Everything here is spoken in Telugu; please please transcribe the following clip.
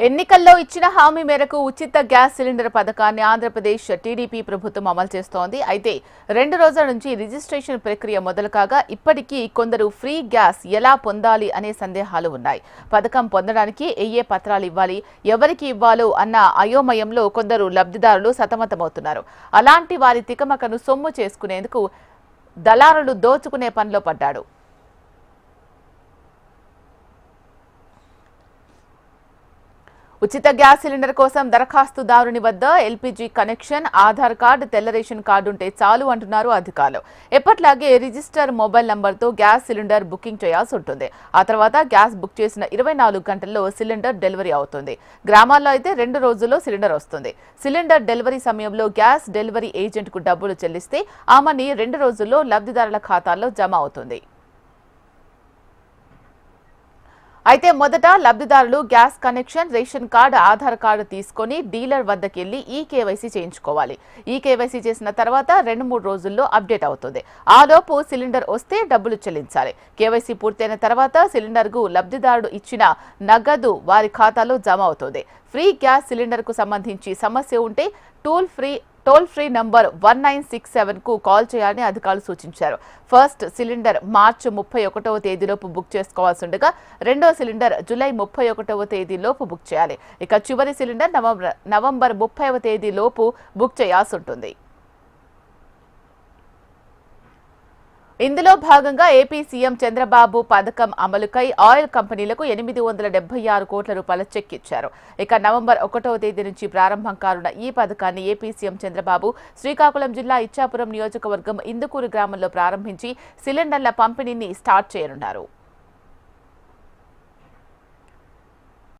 ఎన్నికల్లో ఇచ్చిన హామీ మేరకు ఉచిత గ్యాస్ సిలిండర్ పథకాన్ని ఆంధ్రప్రదేశ్ టీడీపీ ప్రభుత్వం అమలు చేస్తోంది. అయితే రెండు రోజుల నుంచి రిజిస్ట్రేషన్ ప్రక్రియ మొదలు కాగా ఇప్పటికీ కొందరు ఫ్రీ గ్యాస్ ఎలా పొందాలి అనే సందేహాలు ఉన్నాయి. పథకం పొందడానికి ఏ ఏ పత్రాలు ఇవ్వాలి ఎవరికి ఇవ్వాలో అన్న అయోమయంలో కొందరు లబ్ధిదారులు సతమతమవుతున్నారు. అలాంటి వారి తికమకను సొమ్ము చేసుకునేందుకు దళారులు దోచుకునే పనిలో పడ్డాడు ఉచిత గ్యాస్ సిలిండర్ కోసం దరఖాస్తుదారుని వద్ద ఎల్పీజీ కనెక్షన్ ఆధార్ కార్డు తెల్ల రేషన్ కార్డు ఉంటే చాలు అంటున్నారు అధికారులు. ఎప్పట్లాగే రిజిస్టర్ మొబైల్ నంబర్తో గ్యాస్ సిలిండర్ బుకింగ్ చేయాల్సి ఉంటుంది. ఆ తర్వాత గ్యాస్ బుక్ చేసిన ఇరవై నాలుగు గంటల్లో సిలిండర్ డెలివరీ అవుతుంది. గ్రామాల్లో అయితే రెండు రోజుల్లో సిలిండర్ వస్తుంది. సిలిండర్ డెలివరీ సమయంలో గ్యాస్ డెలివరీ ఏజెంట్కు డబ్బులు చెల్లిస్తే ఆ మనీ రెండు రోజుల్లో లబ్ధిదారుల ఖాతాల్లో జమ అవుతుంది. అయితే మొదట లబ్ధిదారులు gas connection ration card Aadhaar card తీసుకొని డీలర్ వద్దకు వెళ్ళి ఈ కేవైసీ చేయించుకోవాలి. ఈ కేవైసీ చేసిన తర్వాత రెండు మూడు రోజుల్లో అప్డేట్ అవుతుంది. ఆలోపు సిలిండర్ వస్తే డబ్బులు చెల్లించాలి. కేవైసీ పూర్తయిన తర్వాత సిలిండర్కు లబ్ధిదారుడు ఇచ్చిన నగదు వారి ఖాతాలో జమ అవుతుంది. ఫ్రీ గ్యాస్ సిలిండర్కు సంబంధించి సమస్య ఉంటే toll free toll free number one nine six సెవెన్కు call చేయాలని అధికారులు సూచించారు. ఫస్ట్ సిలిండర్ మార్చి ముప్పై ఒకటవ తేదీలోపు బుక్ చేసుకోవాల్సి ఉండగా రెండో సిలిండర్ జూలై ముప్పై ఒకటవ తేదీలోపు బుక్ చేయాలి. ఇక చివరి సిలిండర్ నవంబర్ నవంబర్ ముప్పైవ తేదీలోపు బుక్ చేయాల్సి ఉంటుంది. ఇందులో భాగంగా ఏపీ సీఎం చంద్రబాబు పథకం అమలుకై ఆయిల్ కంపెనీలకు ఎనిమిది వందల డెబ్బై ఆరు కోట్ల రూపాయల చెక్ ఇచ్చారు. ఇక నవంబర్ ఒకటవ తేదీ నుంచి ప్రారంభం కానున్న ఈ పథకాన్ని ఏపీ సీఎం చంద్రబాబు శ్రీకాకుళం జిల్లా ఇచ్చాపురం నియోజకవర్గం ఇందుకూరు గ్రామంలో ప్రారంభించి సిలిండర్ల పంపిణీని స్టార్ట్ చేయనున్నారు.